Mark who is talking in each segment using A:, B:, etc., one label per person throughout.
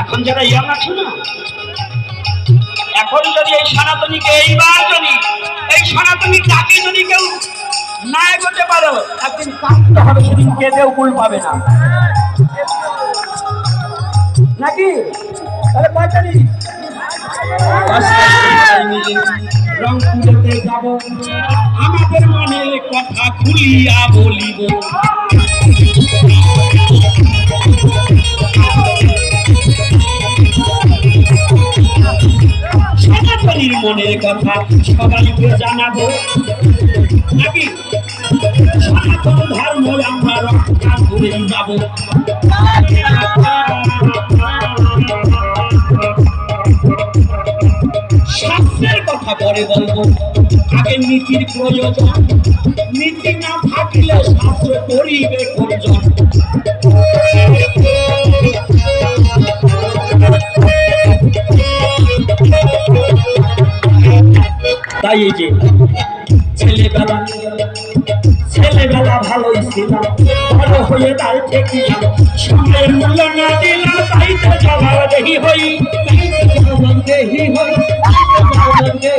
A: এখন যারা ইয়াং আছে না, এখন যদি এই সনাতনীকে এইবার যদি, এই সনাতনী তাকে যদি কেউ না এগোতে পারো, একদিন কাঁদতে হবে, সেদিন কেঁদেও কুল পাবে না। নাকি? তাহলে কয়টা রংপুরেতে যাব। আমাদের মনের কথা খুলিয়া বলিব। সনাতনীর মনের কথা সবাইকে জানাব। নাকি? সনাতন ধর্ম আমরা রক্ষা করেই যাব। শাস্ত্রের কথা পরে বলব। আগে নীতির প্রয়োজন, নীতি না থাকলে শাস্ত্র করিবে প্রয়োজন তাই এই যে ছেলেবেলা ছেলেবেলা ভালোই ছিল বড় হয়ে তাই ঠেকিলাম সময়ের মূল্য না দিলাম, তাই তো জবাব দেহি হই। তাই তো জবাব হই।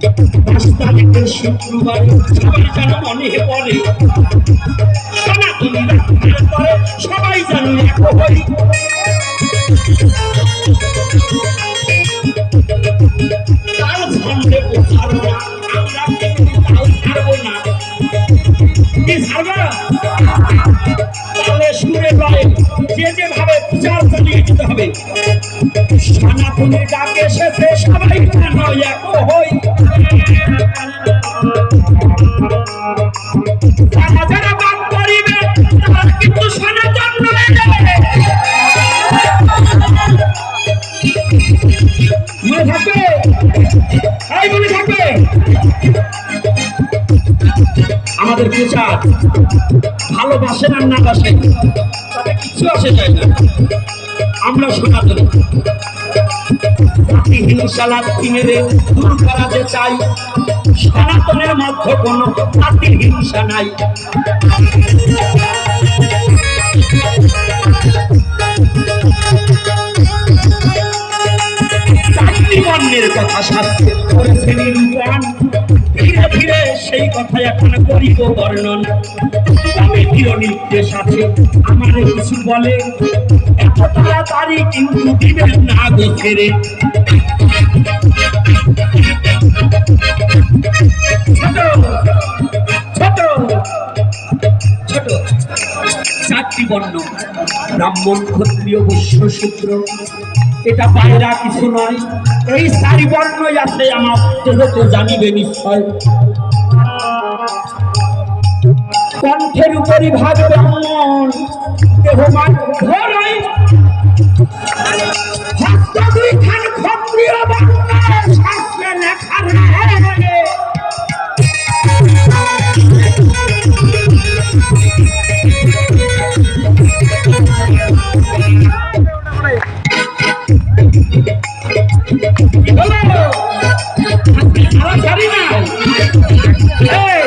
A: তারিখের শুক্রবার সবাই যেন মনে পড়ে সনাতনীরা করে সবাই যেন এক হই তাও ঝন্ডে আমরা কিন্তু তাও ছাড়বো না। কি ছাড়বো তাহলে সুরে লয় যে যেভাবে পূজার চালিয়ে দিতে হবে। সনাতনী ডাকে এসেছে সবাই যেন এক হই যারা যারা বাদ করিবে, তারা কিন্তু সনাতন রয়ে যাবে মনে থাকবে? এই মনে থাকবে? আমাদের প্রচার ভালোবাসেন আর না বাসেন কিছু আসে যায় না। আমরা দূর করা কথা শাস্ত্রে করেছে নিরূপণ ধীরে ধীরে সেই কথা এখন করিব বর্ণন। তবে প্রিয় নির্দেশ আছে আমার কিছু বলে এত তাড়াতাড়ি কিন্তু দিবেন না গো ছেড়ে। এটা বাইরা কিছু নয়। এই চারি বর্ণই আমার জানিবে নিশ্চয়। কণ্ঠের উপরই ভাগ ব্রাহ্মণ দেহ মান ছাড়া ছাড়ি না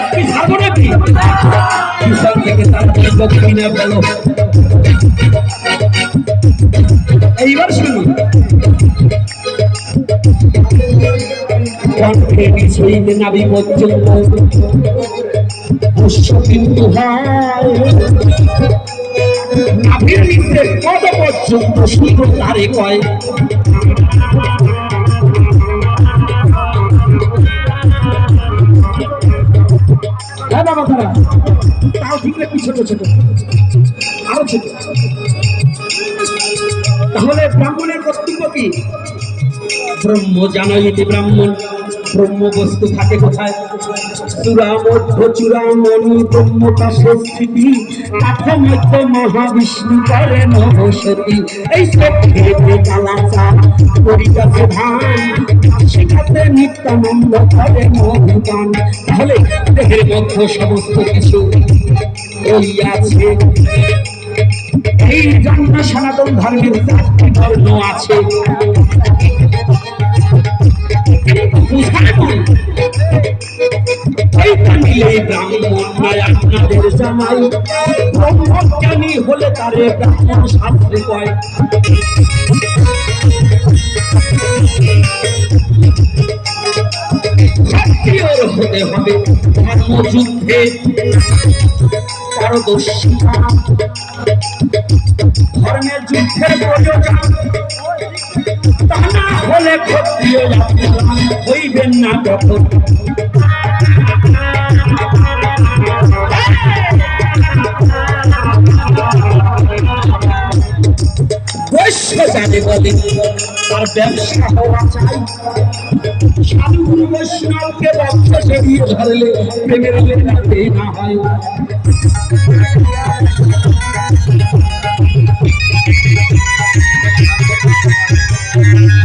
A: তুই ছাড়বো নাকি ছিল কিনা বলো এইবার শুনুন কিন্তু কত পর্যন্ত শুধু তারে কয় তাহলে ব্রাহ্মণের কর্তব্য কি? ব্রহ্ম জানাইতে ব্রাহ্মণ। ব্রহ্ম বস্তু থাকে কোথায়? চূড়া মধ্য চূড়া মণি ব্রহ্ম পাশে স্থিতি কাঠ মধ্য মহাবিষ্ণু করে নভসতী এই সমস্ত কিছু এই জন্য সনাতন ধর্মের চারটি ধর্ম আছে। আপনাদের জামাই ব্রহ্মজ্ঞানী হলে তারে ব্রাহ্মণ শাস্ত্রে কয় ক্ষত্রিয়র হতে হবে ধর্মযুদ্ধে পারদর্শিতা ধর্মের যুদ্ধের প্রয়োজন তা না হলে ক্ষত্রিয় আপনারা হইবেন না কখন বৈশ্য জানে বলে, তার ব্যবসা হওয়া চাই। সাধুগুরু বৈষ্ণবকে বক্ত সরিয়ে ধরলে প্রেমের লেখাতেই না হয় Thank you.